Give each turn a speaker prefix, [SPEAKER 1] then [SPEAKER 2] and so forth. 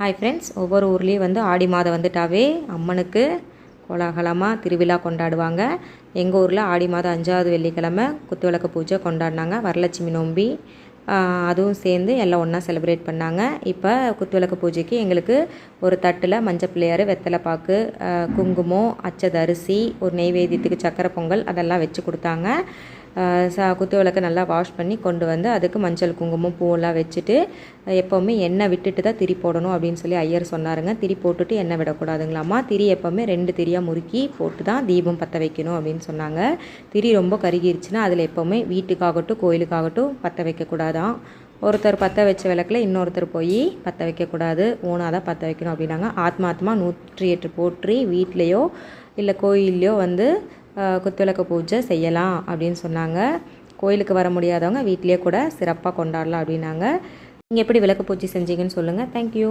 [SPEAKER 1] Hi friends ஒவ்வொரு ஊர்லேயும் வந்து ஆடி மாதம் வந்துட்டாவே அம்மனுக்கு கோலாகலமாக திருவிழா கொண்டாடுவாங்க. எங்கள் ஊரில் ஆடி மாதம் அஞ்சாவது வெள்ளிக்கிழமை குத்துவிளக்கு பூஜை கொண்டாடினாங்க. வரலட்சுமி நோம்பி அதுவும் சேர்ந்து எல்லாம் ஒன்றா செலிப்ரேட் பண்ணாங்க. இப்போ குத்துவிளக்கு பூஜைக்கு எங்களுக்கு ஒரு தட்டில் மஞ்சள் பிள்ளையார் வெத்தலை பாக்கு குங்குமம் அச்சதரிசி ஒரு நெய்வேத்தியத்துக்கு சக்கரை பொங்கல் அதெல்லாம் வச்சு கொடுத்தாங்க. குத்து விளக்கு நல்லா வாஷ் பண்ணி கொண்டு வந்து அதுக்கு மஞ்சள் குங்குமம் பூவெல்லாம் வச்சுட்டு எப்போவுமே எண்ணெய் விட்டுட்டு தான் திரி போடணும் அப்படின்னு சொல்லி ஐயர் சொன்னாருங்க. திரி போட்டுட்டு எண்ணெய் விடக்கூடாதுங்களாம்மா திரி எப்போவுமே ரெண்டு திரியாக முறுக்கி போட்டு தான் தீபம் பற்ற வைக்கணும் அப்படின்னு சொன்னாங்க. திரி ரொம்ப கருகிருச்சுன்னா அதில் எப்போவுமே வீட்டுக்காகட்டும் கோயிலுக்காகட்டும் பற்ற வைக்கக்கூடாதான். ஒருத்தர் பற்ற வச்ச விளக்கில் இன்னொருத்தர் போய் பற்ற வைக்கக்கூடாது. ஓனாக தான் பற்ற வைக்கணும் அப்படின்னாங்க. ஆத்மாத்மா நூற்றி எட்டு போற்றி வீட்லேயோ இல்லை கோயில்லையோ வந்து குத்துவிளக்கு பூஜை செய்யலாம் அப்படின்னு சொன்னாங்க. கோயிலுக்கு வர முடியாதவங்க வீட்டிலேயே கூட சிறப்பாக கொண்டாடலாம் அப்படின்னாங்க. நீங்கள் எப்படி விளக்கு பூஜை செஞ்சீங்கன்னு சொல்லுங்கள் தேங்க்யூ